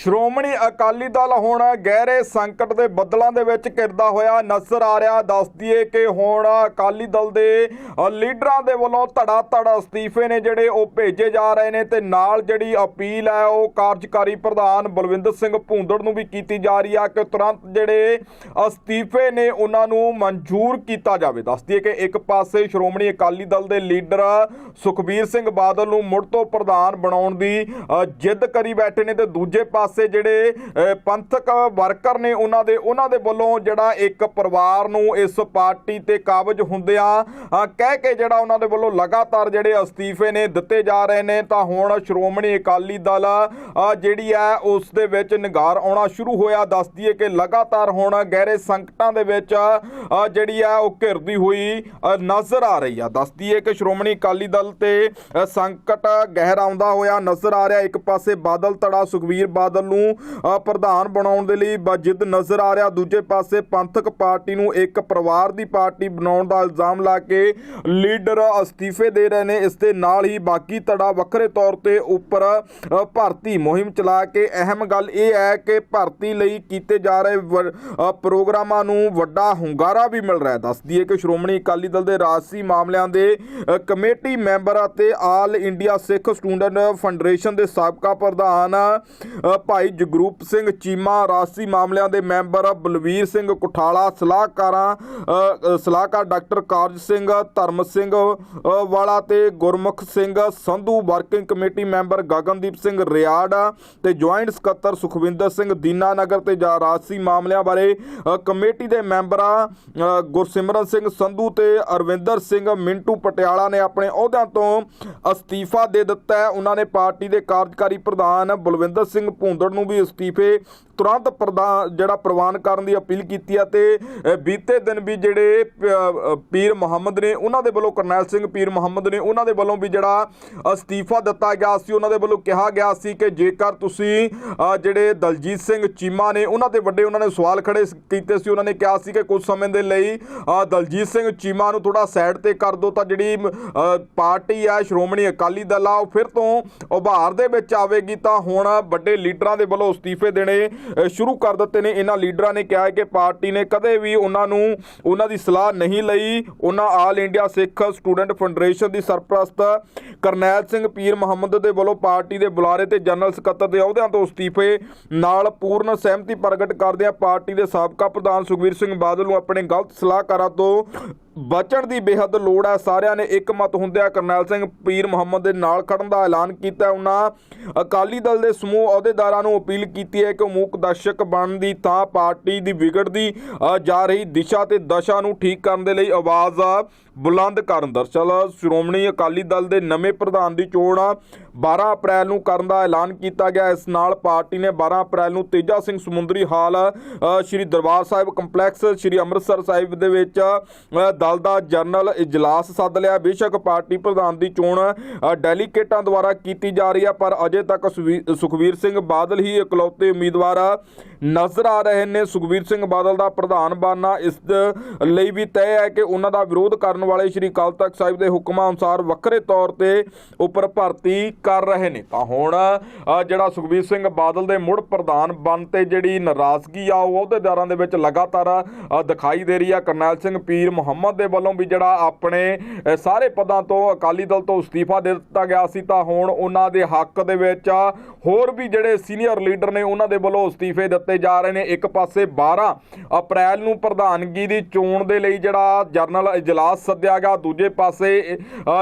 ਸ਼੍ਰੋਮਣੀ ਅਕਾਲੀ ਦਲ ਹੁਣ ਗਹਿਰੇ ਸੰਕਟ ਦੇ ਬੱਦਲਾਂ ਦੇ ਵਿੱਚ ਘਿਰਦਾ ਹੋਇਆ ਨਜ਼ਰ ਆ ਰਿਹਾ। ਦੱਸ ਦਈਏ ਕਿ ਹੁਣ ਅਕਾਲੀ ਦਲ ਦੇ ਲੀਡਰਾਂ ਦੇ ਵੱਲੋਂ ਧੜਾ ਧੜ ਅਸਤੀਫੇ ਨੇ ਜਿਹੜੇ ਉਹ ਭੇਜੇ ਜਾ ਰਹੇ ਨੇ ਤੇ ਨਾਲ ਜਿਹੜੀ ਅਪੀਲ ਹੈ ਉਹ ਕਾਰਜਕਾਰੀ ਪ੍ਰਧਾਨ ਬਲਵਿੰਦਰ ਸਿੰਘ ਭੂੰਦੜ ਨੂੰ ਵੀ ਕੀਤੀ ਜਾ ਰਹੀ ਆ ਕਿ ਤੁਰੰਤ ਜਿਹੜੇ ਅਸਤੀਫੇ ਨੇ ਉਹਨਾਂ ਨੂੰ ਮਨਜ਼ੂਰ ਕੀਤਾ ਜਾਵੇ। ਦੱਸ ਦਈਏ ਕਿ ਇੱਕ ਪਾਸੇ ਸ਼੍ਰੋਮਣੀ ਅਕਾਲੀ ਦਲ ਦੇ ਲੀਡਰ ਸੁਖਬੀਰ ਸਿੰਘ ਬਾਦਲ ਨੂੰ ਮੁੜ ਤੋਂ ਪ੍ਰਧਾਨ ਬਣਾਉਣ ਦੀ ਜਿੱਦ ਕਰੀ ਬੈਠੇ ਨੇ ਤੇ ਦੂਜੇ ਪਾਸੇ ਪਾਸੇ ਜਿਹੜੇ ਪੰਥਕ ਵਰਕਰ ਨੇ ਉਹਨਾਂ ਦੇ ਉਹਨਾਂ ਦੇ ਵੱਲੋਂ ਜਿਹੜਾ ਇੱਕ ਪਰਿਵਾਰ ਨੂੰ ਇਸ ਪਾਰਟੀ ਤੇ ਕਾਬਜ ਹੁੰਦਿਆਂ ਕਹਿ ਕੇ ਜਿਹੜਾ ਉਹਨਾਂ ਦੇ ਵੱਲੋਂ ਲਗਾਤਾਰ ਜਿਹੜੇ ਅਸਤੀਫੇ ਨੇ ਦਿੱਤੇ ਜਾ ਰਹੇ ਨੇ, ਤਾਂ ਹੁਣ ਸ਼੍ਰੋਮਣੀ ਅਕਾਲੀ ਦਲ ਜਿਹੜੀ ਹੈ, ਉਸ ਦੇ ਵਿੱਚ ਨਿਗਾਰ ਆਉਣਾ ਸ਼ੁਰੂ ਹੋਇਆ। ਦੱਸ ਦਈਏ ਕਿ ਲਗਾਤਾਰ ਹੁਣ ਗਹਿਰੇ ਸੰਕਟਾਂ ਦੇ ਵਿੱਚ ਜਿਹੜੀ ਹੈ, ਉਹ ਘਿਰਦੀ ਹੋਈ ਨਜ਼ਰ ਆ ਰਹੀ ਆ। ਦੱਸਦੀ ਹੈ ਕਿ ਸ਼੍ਰੋਮਣੀ ਅਕਾਲੀ ਦਲ ਤੇ ਸੰਕਟ ਗਹਿਰਾਉਂਦਾ ਹੋਇਆ ਨਜ਼ਰ ਆ ਰਿਹਾ। ਇੱਕ ਪਾਸੇ ਬਾਦਲ ਧੜਾ ਸੁਖਵੀਰ ਬਾਦਲ ਨੂੰ ਪ੍ਰਧਾਨ ਬਣਾਉਣ ਦੇ ਲਈ ਜਿੱਦ ਨਜ਼ਰ ਆ ਰਿਹਾ। ਦੂਜੇ ਪਾਸੇ ਪੰਥਕ ਪਾਰਟੀ ਨੂੰ ਇੱਕ ਪਰਿਵਾਰ ਦੀ ਪਾਰਟੀ ਬਣਾਉਣ ਦਾ ਇਲਜ਼ਾਮ ਲਾ ਕੇ ਲੀਡਰ ਅਸਤੀਫੇ ਦੇ ਰਹੇ ਨੇ। ਇਸ ਦੇ ਨਾਲ ਹੀ ਬਾਕੀ ਧੜਾ ਵੱਖਰੇ ਤੌਰ ਤੇ ਉੱਪਰ ਭਰਤੀ ਮੁਹਿੰਮ ਚਲਾ ਕੇ ਅਹਿਮ ਗੱਲ ਇਹ ਹੈ ਕਿ ਭਰਤੀ ਲਈ ਕੀਤੇ ਜਾ ਰਹੇ ਵ- ਪ੍ਰੋਗਰਾਮਾਂ ਨੂੰ ਵੱਡਾ ਹੁੰਗਾਰਾ ਵੀ ਮਿਲ ਰਿਹਾ ਹੈ। ਦੱਸ ਦਈਏ ਕਿ ਸ਼੍ਰੋਮਣੀ ਅਕਾਲੀ ਦਲ ਦੇ ਰਾਜਸੀ ਮਾਮਲਿਆਂ ਦੇ ਕਮੇਟੀ ਮੈਂਬਰ ਅਤੇ all India Sikh student federation ਦੇ ਸਾਬਕਾ ਪ੍ਰਧਾਨ ਭਾਈ ਜਗਰੂਪ ਸਿੰਘ ਚੀਮਾ ਰਾਸ਼ੀ ਮਾਮਲਿਆਂ ਦੇ ਮੈਂਬਰ ਬਲਵੀਰ ਸਿੰਘ ਕੁਠਾਲਾ, ਸਲਾਹਕਾਰਾਂ ਸਲਾਹਕਾਰ ਡਾਕਟਰ ਕਾਰਜ ਸਿੰਘ, ਧਰਮ ਸਿੰਘ ਵਾਲਾ ਤੇ Gurmukh Singh, Sandhu working committee member Gagandeep Singh Riar ਤੇ ਜੁਆਇੰਟ ਸਕੱਤਰ ਸੁਖਵਿੰਦਰ ਸਿੰਘ ਦੀਨਾਨਗਰ ਤੇ ਜਾ ਰਾਜਸੀ ਮਾਮਲਿਆਂ ਬਾਰੇ ਕਮੇਟੀ ਦੇ ਮੈਂਬਰਾਂ ਗੁਰਸਿਮਰਨ ਸਿੰਘ ਸੰਧੂ ਤੇ ਅਰਵਿੰਦਰ ਸਿੰਘ ਮਿੰਟੂ ਪਟਿਆਲਾ ਨੇ ਆਪਣੇ ਅਹੁਦਿਆਂ ਤੋਂ ਅਸਤੀਫਾ ਦੇ ਦਿੱਤਾ ਹੈ। ਉਹਨਾਂ ਨੇ ਪਾਰਟੀ ਦੇ ਕਾਰਜਕਾਰੀ ਪ੍ਰਧਾਨ ਬਲਵਿੰਦਰ ਸਿੰਘ ਭੂੰਦੜ ਨੂੰ ਵੀ ਅਸਤੀਫੇ ਤੁਰੰਤ ਪ੍ਰਧਾਨ ਜਿਹੜਾ ਪ੍ਰਵਾਨ ਕਰਨ ਦੀ ਅਪੀਲ ਕੀਤੀ ਹੈ ਤੇ ਬੀਤੇ ਦਿਨ ਵੀ ਜਿਹੜੇ ਪੀਰ ਮੁਹੰਮਦ ਨੇ ਉਹਨਾਂ ਦੇ ਵੱਲੋਂ, ਕਰਨੈਲ ਸਿੰਘ ਪੀਰ ਮੁਹੰਮਦ ਨੇ ਉਹਨਾਂ ਦੇ ਵੱਲੋਂ ਵੀ ਜਿਹੜਾ ਅਸਤੀਫਾ ਦਿੱਤਾ ਗਿਆ ਸੀ, ਉਹਨਾਂ ਦੇ ਵੱਲੋਂ ਕਿਹਾ ਗਿਆ ਸੀ ਕਿ ਜੇਕਰ ਤੁਸੀਂ ਜਿਹੜੇ ਦਲਜੀਤ ਸਿੰਘ ਚੀਮਾ ਨੇ, ਉਹਨਾਂ ਦੇ ਵੱਡੇ ਉਹਨਾਂ ਨੇ ਸਵਾਲ ਖੜੇ ਕੀਤੇ ਸੀ, ਉਹਨਾਂ ਨੇ ਕਿਹਾ ਸੀ ਕਿ ਕੁਝ ਸਮੇਂ ਦੇ ਲਈ ਦਲਜੀਤ ਸਿੰਘ ਚੀਮਾ ਨੂੰ ਥੋੜਾ ਸਾਈਡ ਤੇ ਕਰ ਦਿਓ, ਤਾਂ ਜਿਹੜੀ ਪਾਰਟੀ ਆ, ਸ਼੍ਰੋਮਣੀ ਅਕਾਲੀ ਦਲ ਆ, ਉਹ ਫਿਰ ਤੋਂ ਉਭਾਰ ਦੇ ਵਿੱਚ ਆਵੇਗੀ, ਤਾਂ ਹੁਣ ਵੱਡੇ ਲੀਡਰ ਦੇ ਵੱਲੋਂ ਅਸਤੀਫੇ ਦੇਣੇ ਸ਼ੁਰੂ ਕਰ ਦਿੱਤੇ ਨੇ। ਇਹਨਾਂ ਲੀਡਰਾਂ ਨੇ ਕਿਹਾ ਹੈ ਕਿ ਪਾਰਟੀ ਨੇ ਕਦੇ ਵੀ ਉਹਨਾਂ ਨੂੰ, ਉਹਨਾਂ ਦੀ ਸਲਾਹ ਨਹੀਂ ਲਈ। ਉਹਨਾਂ all India Sikh student federation ਦੀ ਸਰਪ੍ਰਸਤ ਕਰਨੈਲ ਸਿੰਘ ਪੀਰ ਮੁਹੰਮਦ ਦੇ ਵੱਲੋਂ ਪਾਰਟੀ ਦੇ ਬੁਲਾਰੇ ਤੇ ਜਨਰਲ ਸਕੱਤਰ ਦੇ ਅਹੁਦਿਆਂ ਤੋਂ ਅਸਤੀਫੇ ਨਾਲ ਪੂਰਨ ਸਹਿਮਤੀ ਪ੍ਰਗਟ ਕਰਦਿਆਂ ਪਾਰਟੀ ਦੇ ਸਾਬਕਾ ਪ੍ਰਧਾਨ ਸੁਖਵੀਰ ਸਿੰਘ ਬਾਦਲ ਨੂੰ ਆਪਣੇ ਗਲਤ ਸਲਾਹਕਾਰਾਂ ਤੋਂ ਬਚਣ ਦੀ ਬੇਹੱਦ ਲੋੜ ਹੈ। ਸਾਰਿਆਂ ਨੇ ਇੱਕ ਮਤ ਹੁੰਦਿਆਂ ਕਰਨੈਲ ਸਿੰਘ ਪੀਰ ਮੁਹੰਮਦ ਦੇ ਨਾਲ ਖੜਨ ਦਾ ਐਲਾਨ ਕੀਤਾ। ਉਹਨਾਂ ਅਕਾਲੀ ਦਲ ਦੇ ਸਮੂਹ ਅਹੁਦੇਦਾਰਾਂ ਨੂੰ ਅਪੀਲ ਕੀਤੀ ਹੈ ਕਿ ਉਹ ਮੂਕ ਦਰਸ਼ਕ ਬਣਨ ਦੀ ਤਾਂ ਪਾਰਟੀ ਦੀ ਵਿਗੜਦੀ ਜਾ ਰਹੀ ਦਿਸ਼ਾ ਤੇ ਦਸ਼ਾ ਨੂੰ ਠੀਕ ਕਰਨ ਦੇ ਲਈ ਆਵਾਜ਼ ਬੁਲੰਦ ਕਰਨ ਦਰਸਲ ਸ਼੍ਰੋਮਣੀ ਅਕਾਲੀ ਦਲ ਦੇ ਨਵੇਂ ਪ੍ਰਧਾਨ ਦੀ ਚੋਣ 12 ਅਪ੍ਰੈਲ ਨੂੰ ਕਰਨ ਦਾ ਐਲਾਨ ਕੀਤਾ ਗਿਆ। ਇਸ ਨਾਲ ਪਾਰਟੀ ਨੇ 12 ਅਪ੍ਰੈਲ ਨੂੰ ਤੇਜਾ ਸਿੰਘ ਸਮੁੰਦਰੀ ਹਾਲ ਸ਼੍ਰੀ ਦਰਬਾਰ ਸਾਹਿਬ ਕੰਪਲੈਕਸ ਸ਼੍ਰੀ ਅੰਮ੍ਰਿਤਸਰ ਸਾਹਿਬ ਦੇ ਵਿੱਚ ਦਲ ਦਾ ਜਨਰਲ ਇਜਲਾਸ ਸੱਦ ਲਿਆ। ਬੇਸ਼ੱਕ ਪਾਰਟੀ ਪ੍ਰਧਾਨ ਦੀ ਚੋਣ ਅ, ਡੈਲੀਗੇਟਾਂ ਦੁਆਰਾ ਕੀਤੀ ਜਾ ਰਹੀ ਹੈ ਪਰ ਅਜੇ ਤੱਕ ਸੁਵੀ- ਸੁਖਬੀਰ ਸਿੰਘ ਬਾਦਲ ਹੀ ਇਕਲੌਤੇ ਉਮੀਦਵਾਰ ਨਜ਼ਰ ਆ ਰਹੇ ਨੇ। ਸੁਖਬੀਰ ਸਿੰਘ ਬਾਦਲ ਦਾ ਪ੍ਰਧਾਨ ਬਣਨਾ ਇਸ ਲਈ ਵੀ ਤੈਅ ਹੈ ਕਿ ਉਹਨਾਂ ਦਾ ਵਿਰੋਧ ਕਰਨ ਵਾਲੇ ਸ਼੍ਰੀ ਅਕਾਲ ਤਖਤ ਸਾਹਿਬ ਦੇ ਹੁਕਮਾਂ ਅਨੁਸਾਰ ਵੱਖਰੇ ਤੌਰ ਤੇ ਉੱਪਰ ਭਰਤੀ ਕਰ ਰਹੇ ਨੇ। ਤਾਂ ਹੁਣ ਜਿਹੜਾ ਸੁਖਬੀਰ ਸਿੰਘ ਬਾਦਲ ਦੇ ਮੁੜ ਪ੍ਰਧਾਨ ਬਣ ਤੇ ਜਿਹੜੀ ਨਾਰਾਜ਼ਗੀ ਆ, ਉਹ ਅਹੁਦੇਦਾਰਾਂ ਦੇ ਵਿੱਚ ਲਗਾਤਾਰ ਦਿਖਾਈ ਦੇ ਰਹੀ ਆ। ਕਰਨੈਲ ਸਿੰਘ ਪੀਰ ਮੁਹੰਮਦ ਦੇ ਵੱਲੋਂ ਵੀ ਜਿਹੜਾ ਆਪਣੇ ਸਾਰੇ ਪਦਾਂ ਤੋਂ, ਅਕਾਲੀ ਦਲ ਤੋਂ ਅਸਤੀਫਾ ਦੇ ਦਿੱਤਾ ਗਿਆ ਸੀ, ਤਾਂ ਹੁਣ ਉਹਨਾਂ ਦੇ ਹੱਕ ਦੇ ਵਿੱਚ ਹੋਰ ਵੀ ਜਿਹੜੇ ਸੀਨੀਅਰ ਲੀਡਰ ਨੇ, ਉਹਨਾਂ ਦੇ ਵੱਲੋਂ ਅਸਤੀਫੇ ਦਿੱਤੇ ਜਾ ਰਹੇ ਨੇ। ਇੱਕ ਪਾਸੇ 12 ਅਪ੍ਰੈਲ ਨੂੰ ਪ੍ਰਧਾਨਗੀ ਦੀ ਚੋਣ ਦੇ ਲਈ ਜਿਹੜਾ ਜਰਨਲ ਇਜਲਾਸ ਸੱਦਿਆ ਗਿਆ। ਦੂਜੇ ਪਾਸੇ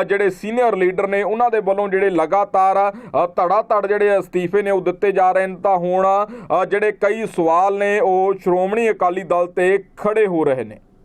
ਜਿਹੜੇ ਸੀਨੀਅਰ ਲੀਡਰ ਨੇ, ਉਹਨਾਂ ਦੇ ਵੱਲੋਂ ਜਿਹੜੇ ਲਗਾਤਾਰ ਅ, ਧੜਾ ਧੜ ਜਿਹੜੇ ਅਸਤੀਫੇ ਨੇ ਉਹ ਦਿੱਤੇ ਜਾ ਰਹੇ ਨੇ ਤਾਂ ਹੁਣ ਅ, ਜਿਹੜੇ ਕਈ ਸਵਾਲ ਨੇ ਉਹ ਸ਼੍ਰੋਮਣੀ ਅਕਾਲੀ ਦਲ ਤੇ ਖੜੇ ਹੋ ਰਹੇ ਨੇ।